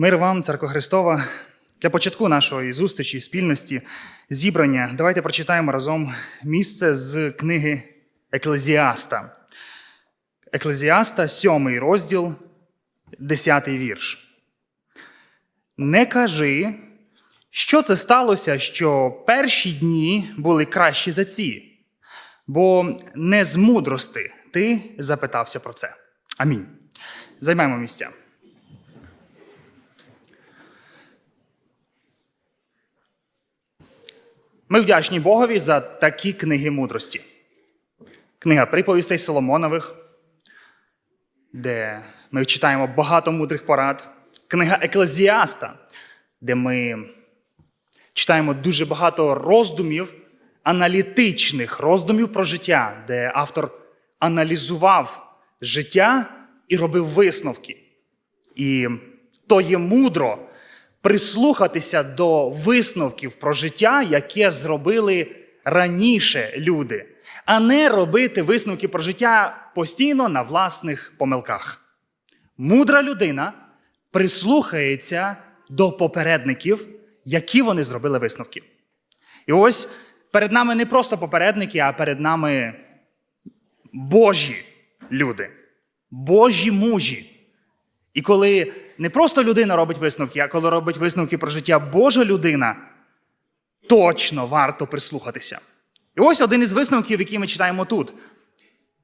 Мир вам, Церква Христова. Для початку нашої зустрічі, спільності, зібрання, давайте прочитаємо разом місце з книги Еклезіаста. Еклезіаста, сьомий розділ, десятий вірш. Не кажи, що це сталося, що перші дні були кращі за ці, бо не з мудрости ти запитався про це. Амінь. Займаємо місця. Ми вдячні Богові за такі книги мудрості. Книга приповістей Соломонових, де ми читаємо багато мудрих порад. Книга Еклезіаста, де ми читаємо дуже багато роздумів, аналітичних роздумів про життя, де автор аналізував життя і робив висновки. І то є мудро прислухатися до висновків про життя, яке зробили раніше люди, а не робити висновки про життя постійно на власних помилках. Мудра людина прислухається до попередників, які вони зробили висновки. І ось перед нами не просто попередники, а перед нами Божі люди, Божі мужі. І коли не просто людина робить висновки, а коли робить висновки про життя Божа людина, точно варто прислухатися. І ось один із висновків, який ми читаємо тут.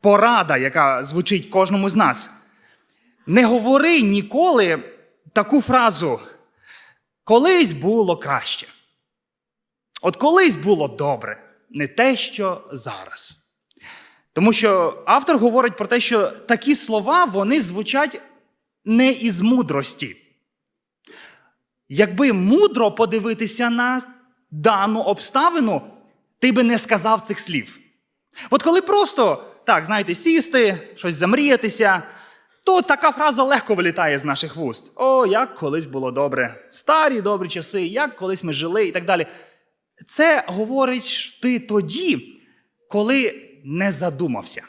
Порада, яка звучить кожному з нас. Не говори ніколи таку фразу колись було краще. От колись було добре, не те, що зараз. Тому що автор говорить про те, що такі слова вони звучать не із мудрості. Якби мудро подивитися на дану обставину, ти би не сказав цих слів. От коли просто, так, знаєте, сісти, щось замріятися, то така фраза легко вилітає з наших вуст. О, як колись було добре, старі добрі часи, як колись ми жили і так далі. Це говориш ти тоді, коли не задумався,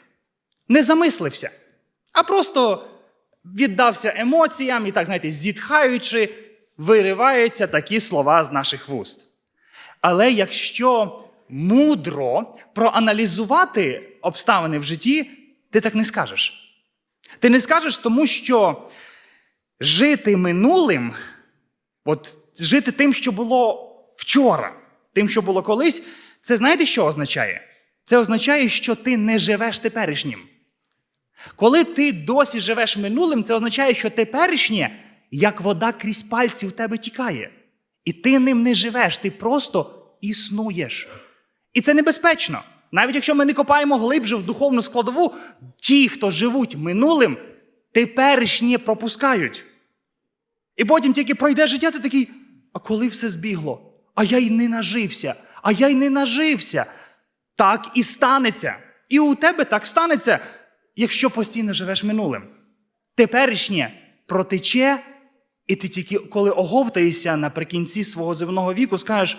не замислився, а просто віддався емоціям і так, знаєте, зітхаючи, вириваються такі слова з наших вуст. Але якщо мудро проаналізувати обставини в житті, ти так не скажеш. Ти не скажеш, тому що жити минулим, от жити тим, що було вчора, тим, що було колись, це знаєте, що означає? Це означає, що ти не живеш теперішнім. Коли ти досі живеш минулим, це означає, що теперішнє, як вода крізь пальці в тебе тікає. І ти ним не живеш, ти просто існуєш. І це небезпечно. Навіть якщо ми не копаємо глибше в духовну складову, ті, хто живуть минулим, теперішнє пропускають. І потім тільки пройде життя, ти такий, а коли все збігло? А я й не нажився, а я й не нажився. Так і станеться. І у тебе так станеться, якщо постійно живеш минулим. Теперішнє протече, і ти тільки коли оговтаєшся наприкінці свого земного віку, скажеш,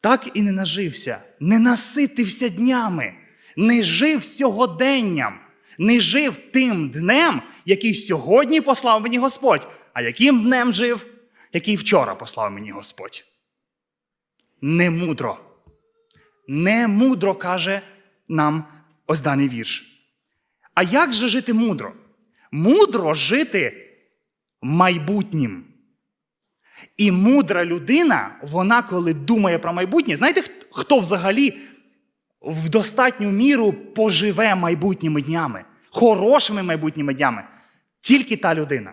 так і не нажився, не наситився днями, не жив сьогоденням, не жив тим днем, який сьогодні послав мені Господь, а яким днем жив, який вчора послав мені Господь. Немудро. Немудро каже нам ось даний вірш. А як же жити мудро? Мудро жити майбутнім. І мудра людина, вона, коли думає про майбутнє, знаєте, хто взагалі в достатню міру поживе майбутніми днями, хорошими майбутніми днями? Тільки та людина,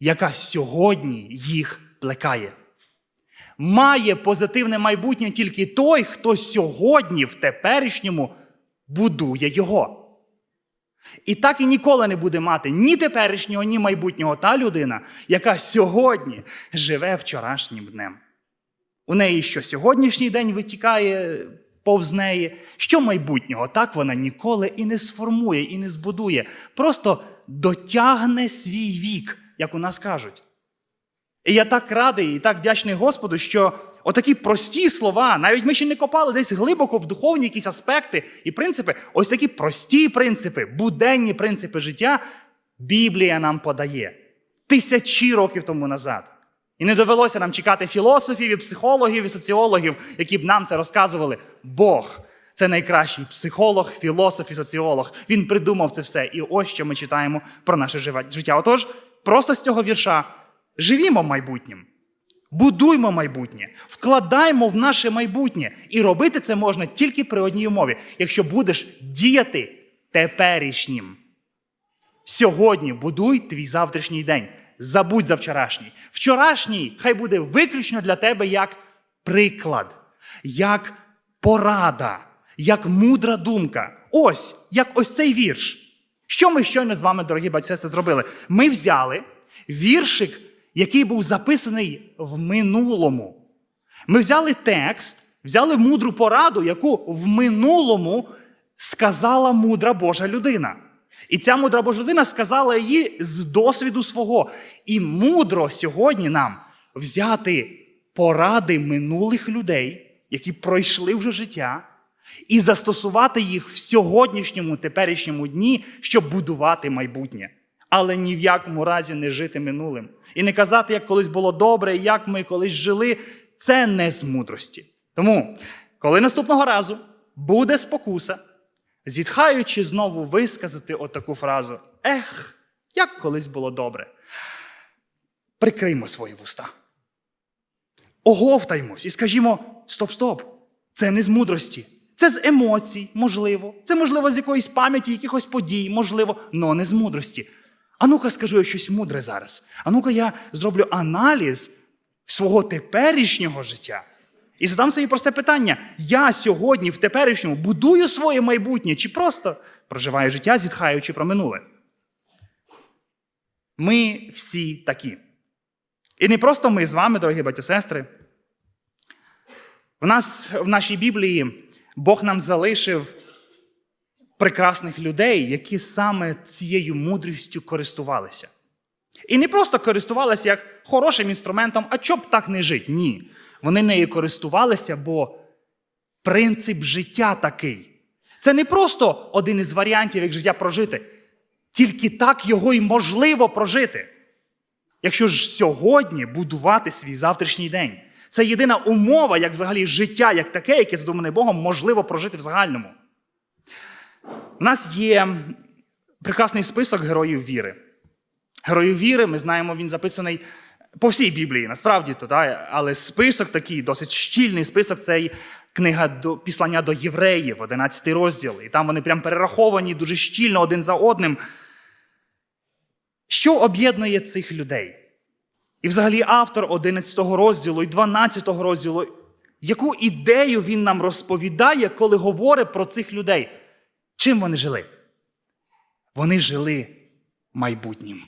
яка сьогодні їх плекає. Має позитивне майбутнє тільки той, хто сьогодні в теперішньому будує його. І так і ніколи не буде мати ні теперішнього, ні майбутнього та людина, яка сьогодні живе вчорашнім днем. У неї що сьогоднішній день витікає повз неї, що майбутнього, так вона ніколи і не сформує, і не збудує. Просто дотягне свій вік, як у нас кажуть. І я так радий і так вдячний Господу, що отакі прості слова, навіть ми ще не копали десь глибоко в духовні якісь аспекти і принципи, ось такі прості принципи, буденні принципи життя Біблія нам подає тисячі років тому назад. І не довелося нам чекати філософів, і психологів, і соціологів, які б нам це розказували. Бог це найкращий психолог, філософ і соціолог. Він придумав це все. І ось що ми читаємо про наше життя. Отож, просто з цього вірша живімо майбутнім. Будуймо майбутнє, вкладаймо в наше майбутнє. І робити це можна тільки при одній умові, якщо будеш діяти теперішнім. Сьогодні будуй твій завтрашній день. Забудь за вчорашній. Вчорашній хай буде виключно для тебе як приклад, як порада, як мудра думка. Ось, як ось цей вірш. Що ми щойно з вами, дорогі батьки, зробили? Ми взяли віршик, який був записаний в минулому. Ми взяли текст, взяли мудру пораду, яку в минулому сказала мудра Божа людина. І ця мудра Божа людина сказала її з досвіду свого. І мудро сьогодні нам взяти поради минулих людей, які пройшли вже життя, і застосувати їх в сьогоднішньому теперішньому дні, щоб будувати майбутнє. Але ні в якому разі не жити минулим. І не казати, як колись було добре, як ми колись жили. Це не з мудрості. Тому, коли наступного разу буде спокуса, зітхаючи знову висказати отаку фразу: Ех, як колись було добре. Прикриймо свої вуста. Оговтаймось і скажімо: стоп-стоп, це не з мудрості. Це з емоцій, можливо. Це, можливо, з якоїсь пам'яті, якихось подій, можливо, але не з мудрості. А ну-ка скажу я щось мудре зараз. А ну-ка я зроблю аналіз свого теперішнього життя. І задам собі просте питання: я сьогодні в теперішньому будую своє майбутнє чи просто проживаю життя, зітхаючи про минуле? Ми всі такі. І не просто ми з вами, дорогі батьки сестри. В нас в нашій Біблії Бог нам залишив прекрасних людей, які саме цією мудрістю користувалися. І не просто користувалися як хорошим інструментом, а чоб так не жити. Ні. Вони нею користувалися, бо принцип життя такий. Це не просто один із варіантів, як життя прожити. Тільки так його і можливо прожити. Якщо ж сьогодні будувати свій завтрашній день. Це єдина умова, як взагалі життя, як таке, яке задумане Богом, можливо прожити в загальному. У нас є прекрасний список героїв віри. Героїв віри, ми знаємо, він записаний по всій Біблії, насправді то, да? але список такий, досить щільний список це книга до післання до євреїв, 11 розділ. І там вони прям перераховані дуже щільно один за одним. Що об'єднує цих людей? І взагалі автор 11 розділу і 12 розділу, яку ідею він нам розповідає, коли говорить про цих людей? Чим вони жили? Вони жили майбутнім.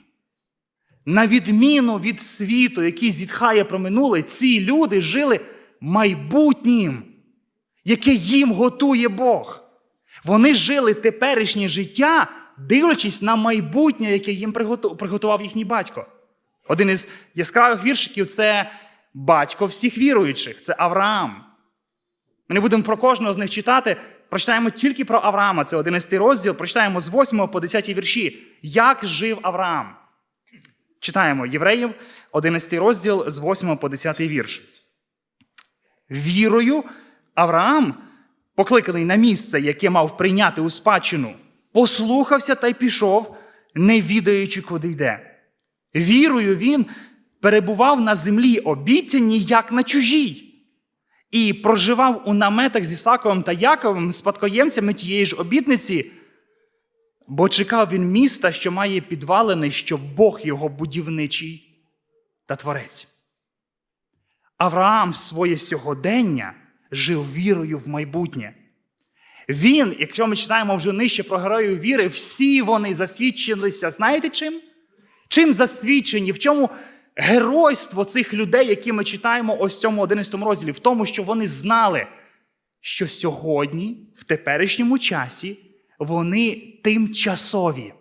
На відміну від світу, який зітхає про минуле, ці люди жили майбутнім, яке їм готує Бог. Вони жили теперішнє життя, дивлячись на майбутнє, яке їм приготував їхній батько. Один із яскравих віршиків це батько всіх віруючих, це Авраам. Ми не будемо про кожного з них читати, прочитаємо тільки про Авраама. Це 11 розділ, прочитаємо з 8 по 10 вірші. Як жив Авраам? Читаємо Євреїв, 11 розділ з 8 по 10 вірш. Вірою Авраам, покликаний на місце, яке мав прийняти у спадщину, послухався та й пішов, не відаючи, куди йде. Вірою він перебував на землі обіцяній, як на чужій, і проживав у наметах з Ісаковим та Яковим, спадкоємцями тієї ж обітниці, бо чекав він міста, що має підвалини, що Бог його будівничий та творець. Авраам своє сьогодення жив вірою в майбутнє. Він, якщо ми читаємо вже нижче про героїв віри, всі вони засвідчилися, знаєте чим? Чим засвідчені? В чому геройство цих людей, які ми читаємо ось в цьому 11 розділі? В тому, що вони знали, що сьогодні, в теперішньому часі, вони тимчасові.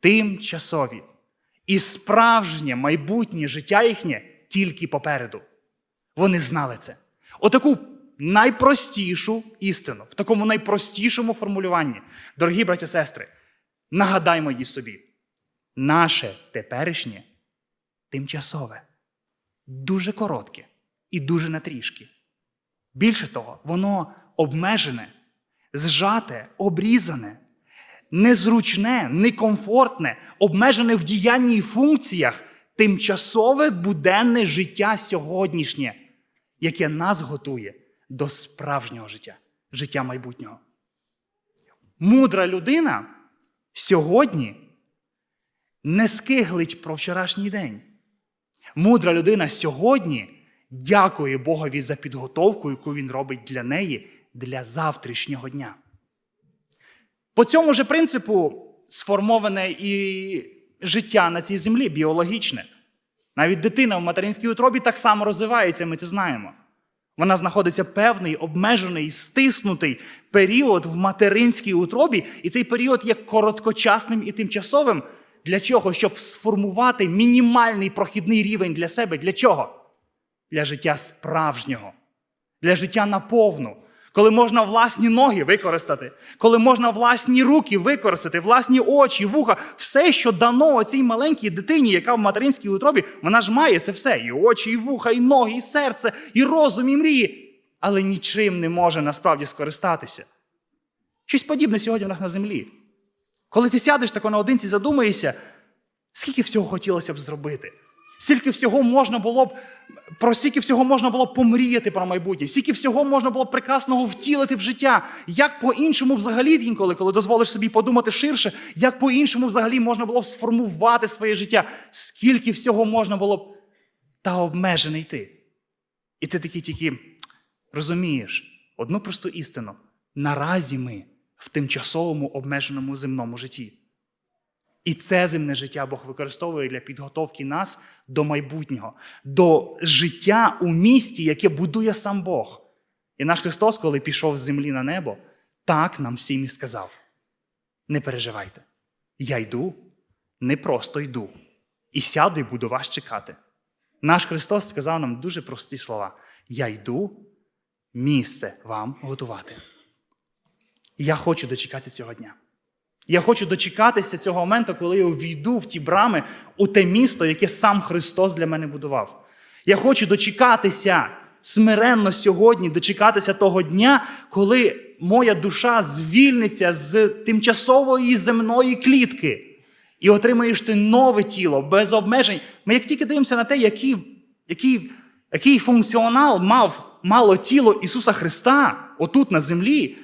Тимчасові. І справжнє майбутнє життя їхнє тільки попереду. Вони знали це. Отаку найпростішу істину, в такому найпростішому формулюванні. Дорогі браті сестри, нагадаймо її собі. Наше теперішнє тимчасове. дуже коротке і дуже натрішки. Більше того, воно обмежене, зжате, обрізане, незручне, некомфортне, обмежене в діянні і функціях, тимчасове буденне життя сьогоднішнє, яке нас готує до справжнього життя, життя майбутнього. Мудра людина сьогодні не скиглить про вчорашній день. Мудра людина сьогодні дякує Богові за підготовку, яку він робить для неї для завтрашнього дня. По цьому же принципу сформоване і життя на цій землі біологічне. Навіть дитина в материнській утробі так само розвивається, ми це знаємо. Вона знаходиться певний, обмежений, стиснутий період в материнській утробі, і цей період є короткочасним і тимчасовим. Для чого? Щоб сформувати мінімальний прохідний рівень для себе. Для чого? Для життя справжнього, для життя наповну, коли можна власні ноги використати, коли можна власні руки використати, власні очі, вуха, все, що дано цій маленькій дитині, яка в материнській утробі, вона ж має це все: і очі, і вуха, і ноги, і серце, і розум, і мрії, але нічим не може насправді скористатися. Щось подібне сьогодні в нас на землі. Коли ти сядеш тако наодинці, задумаєшся, скільки всього хотілося б зробити, скільки всього можна було б, про скільки всього можна було б помріяти про майбутнє, скільки всього можна було б прекрасного втілити в життя, як по-іншому взагалі інколи, коли дозволиш собі подумати ширше, як по-іншому взагалі можна було б сформувати своє життя, скільки всього можна було б та обмежений ти. І ти такий тільки розумієш одну просту істину: наразі ми в тимчасовому обмеженому земному житті. І це земне життя Бог використовує для підготовки нас до майбутнього, до життя у місті, яке будує сам Бог. І наш Христос, коли пішов з землі на небо, так нам всім і сказав: не переживайте, я йду, не просто йду, і сяду і буду вас чекати. Наш Христос сказав нам дуже прості слова: Я йду місце вам готувати. І я хочу дочекатися цього дня. Я хочу дочекатися цього моменту, коли я увійду в ті брами у те місто, яке сам Христос для мене будував. Я хочу дочекатися смиренно сьогодні, дочекатися того дня, коли моя душа звільниться з тимчасової земної клітки і отримаєш ти нове тіло без обмежень. Ми як тільки дивимося на те, який, який, який функціонал мав мало тіло Ісуса Христа отут на землі.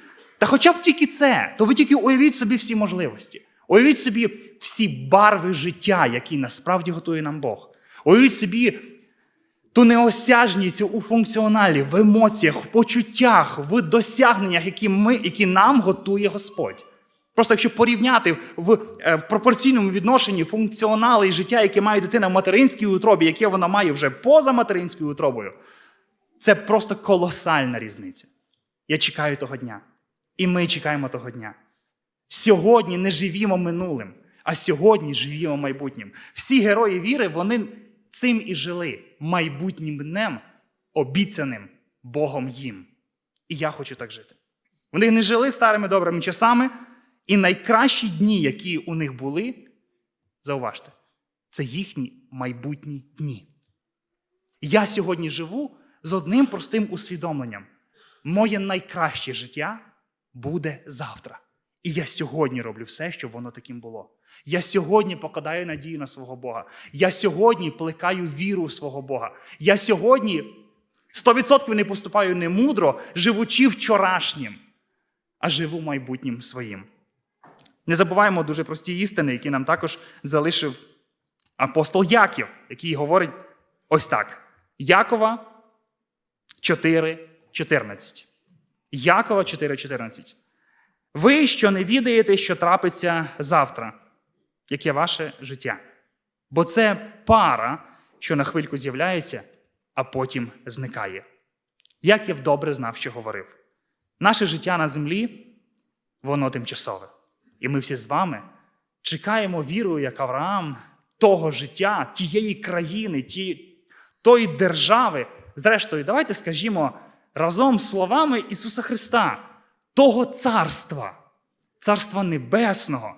Та хоча б тільки це, то ви тільки уявіть собі всі можливості. Уявіть собі всі барви життя, які насправді готує нам Бог. Уявіть собі ту неосяжність у функціоналі, в емоціях, в почуттях, в досягненнях, які, ми, які нам готує Господь. Просто якщо порівняти в, е, в пропорційному відношенні функціонали і життя, яке має дитина в материнській утробі, яке вона має вже поза материнською утробою, це просто колосальна різниця. Я чекаю того дня. І ми чекаємо того дня. Сьогодні не живімо минулим, а сьогодні живімо майбутнім. Всі герої віри, вони цим і жили майбутнім днем, обіцяним Богом їм. І я хочу так жити. Вони не жили старими добрими часами, і найкращі дні, які у них були, зауважте, це їхні майбутні дні. Я сьогодні живу з одним простим усвідомленням: моє найкраще життя буде завтра. І я сьогодні роблю все, щоб воно таким було. Я сьогодні покладаю надію на свого Бога. Я сьогодні плекаю віру в свого Бога. Я сьогодні 100% не поступаю не мудро, живучи вчорашнім, а живу майбутнім своїм. Не забуваємо дуже прості істини, які нам також залишив апостол Яків, який говорить ось так: Якова 4,14. Якова 4,14. Ви, що не відаєте, що трапиться завтра, яке ваше життя. Бо це пара, що на хвильку з'являється, а потім зникає. Яків добре знав, що говорив. Наше життя на землі, воно тимчасове. І ми всі з вами чекаємо вірою, як Авраам, того життя, тієї країни, ті, тої держави. Зрештою, давайте скажімо разом з словами Ісуса Христа, того царства, царства небесного,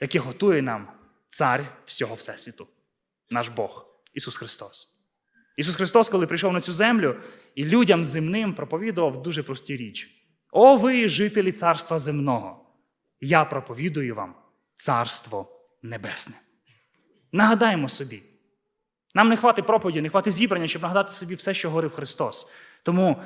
яке готує нам цар всього Всесвіту, наш Бог, Ісус Христос. Ісус Христос, коли прийшов на цю землю, і людям земним проповідував дуже прості річ. О, ви, жителі царства земного, я проповідую вам царство небесне. Нагадаємо собі. Нам не хватить проповіді, не хватить зібрання, щоб нагадати собі все, що говорив Христос. Тому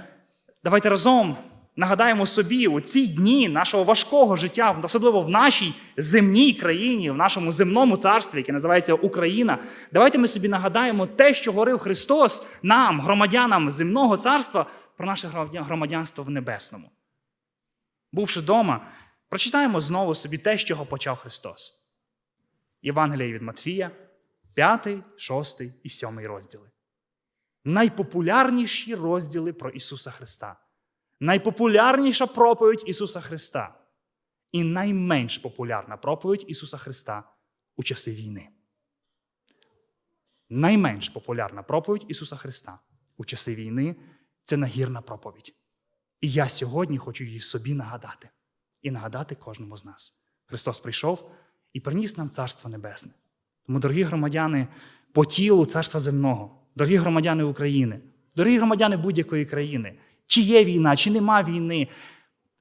давайте разом нагадаємо собі у ці дні нашого важкого життя, особливо в нашій земній країні, в нашому земному царстві, яке називається Україна. Давайте ми собі нагадаємо те, що говорив Христос нам, громадянам земного царства, про наше громадянство в небесному. Бувши вдома, прочитаємо знову собі те, з чого почав Христос. Євангелія від Матфія, 5, 6 і 7 розділи. Найпопулярніші розділи про Ісуса Христа. Найпопулярніша проповідь Ісуса Христа. І найменш популярна проповідь Ісуса Христа у часи війни. Найменш популярна проповідь Ісуса Христа у часи війни це нагірна проповідь. І я сьогодні хочу її собі нагадати і нагадати кожному з нас. Христос прийшов і приніс нам Царство Небесне. Тому, дорогі громадяни, по тілу царства земного, дорогі громадяни України, дорогі громадяни будь-якої країни, чи є війна, чи нема війни,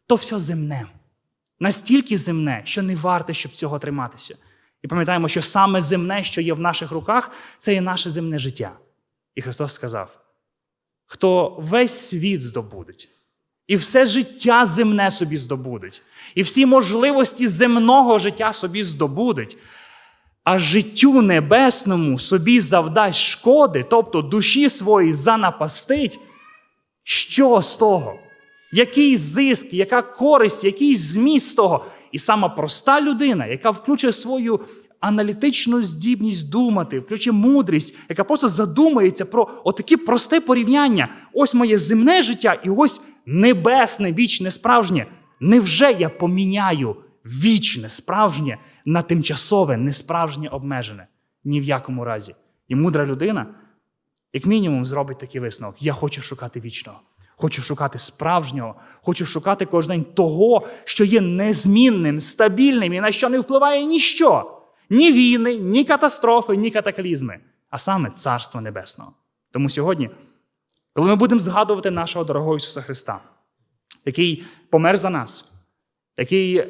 то все земне. Настільки земне, що не варте, щоб цього триматися. І пам'ятаємо, що саме земне, що є в наших руках, це є наше земне життя. І Христос сказав: хто весь світ здобудеть, і все життя земне собі здобудеть, і всі можливості земного життя собі здобудеть, а життю небесному собі завдасть шкоди, тобто душі своїй занапастить, що з того? Який зиск, яка користь, який зміст того? І сама проста людина, яка включує свою аналітичну здібність думати, включує мудрість, яка просто задумається про отакі просте порівняння. Ось моє земне життя, і ось небесне, вічне, справжнє. Невже я поміняю вічне, справжнє на тимчасове, несправжнє обмежене? Ні в якому разі. І мудра людина, як мінімум, зробить такий висновок: я хочу шукати вічного. Хочу шукати справжнього, хочу шукати кожен день того, що є незмінним, стабільним і на що не впливає ніщо. Ні війни, ні катастрофи, ні катаклізми, а саме Царство Небесного. Тому сьогодні, коли ми будемо згадувати нашого дорогого Ісуса Христа, який помер за нас, який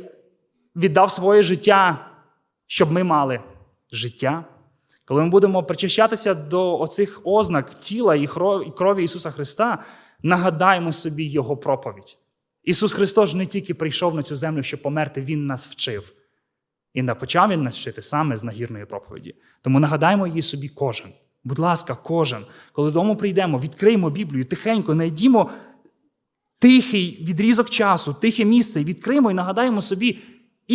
віддав своє життя, щоб ми мали життя, коли ми будемо причащатися до оцих ознак тіла і крові Ісуса Христа, нагадаємо собі Його проповідь. Ісус Христос не тільки прийшов на цю землю, щоб померти, Він нас вчив. І почав Він нас вчити саме з нагірної проповіді. Тому нагадаємо її собі кожен. Будь ласка, кожен. Коли додому прийдемо, відкриємо Біблію, тихенько, знайдімо тихий відрізок часу, тихе місце, і відкриємо і нагадаємо собі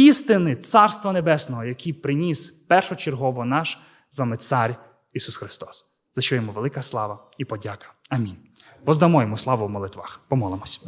істини Царства Небесного, який приніс першочергово наш з вами Цар Ісус Христос. За що йому велика слава і подяка. Амінь. Воздамо йому славу в молитвах. Помолимось.